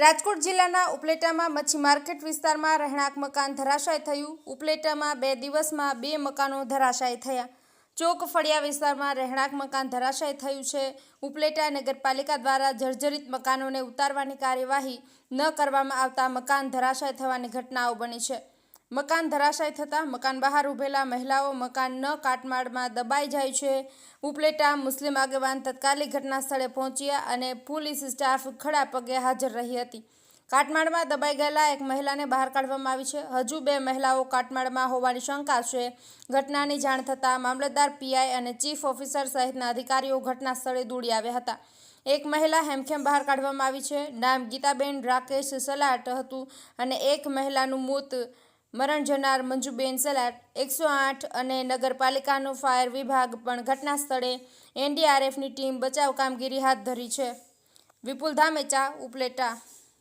રાજકોટ જિલ્લાના ઉપલેટામાં મચ્છી માર્કેટ વિસ્તારમાં રહેણાંક મકાન ધરાશાય થયું. ઉપલેટામાં બે દિવસમાં બે મકાનો ધરાશાય થયા. ચોક ફળિયા વિસ્તારમાં રહેણાંક મકાન ધરાશાય થયું છે. ઉપલેટા નગરપાલિકા દ્વારા જર્જરિત મકાનોને ઉતારવાની કાર્યવાહી ન કરવામાં આવતા મકાન ધરાશાય થવાની ઘટનાઓ બની છે. મકાન ધરાશાય થતાં મકાન બહાર ઊભેલા મહિલાઓ મકાન ન કાટમાળમાં દબાઈ જાય છે. ઉપલેટા મુસ્લિમ આગેવાન તત્કાલિક ઘટના સ્થળે પહોંચ્યા અને પોલીસ સ્ટાફ ખડા પગે હાજર રહી હતી. કાટમાળમાં દબાઈ ગયેલા એક મહિલાને બહાર કાઢવામાં આવી છે. હજુ બે મહિલાઓ કાટમાળમાં હોવાની શંકા છે. ઘટનાની જાણ થતાં મામલતદાર પીઆઈ અને ચીફ ઓફિસર સહિતના અધિકારીઓ ઘટના સ્થળે દોડી આવ્યા હતા. એક મહિલા હેમખેમ બહાર કાઢવામાં આવી છે. નામ ગીતાબેન રાકેશ સલાટ હતું અને એક મહિલાનું મોત મરણ જનાર મંજુબેન સલાટ એકસો આઠ અને નગરપાલિકાનો ફાયર વિભાગ પણ ઘટના સ્થળે એનડીઆરએફની ટીમ બચાવ કામગીરી હાથ ધરી છે. વિપુલ ધામેચા, ઉપલેટા.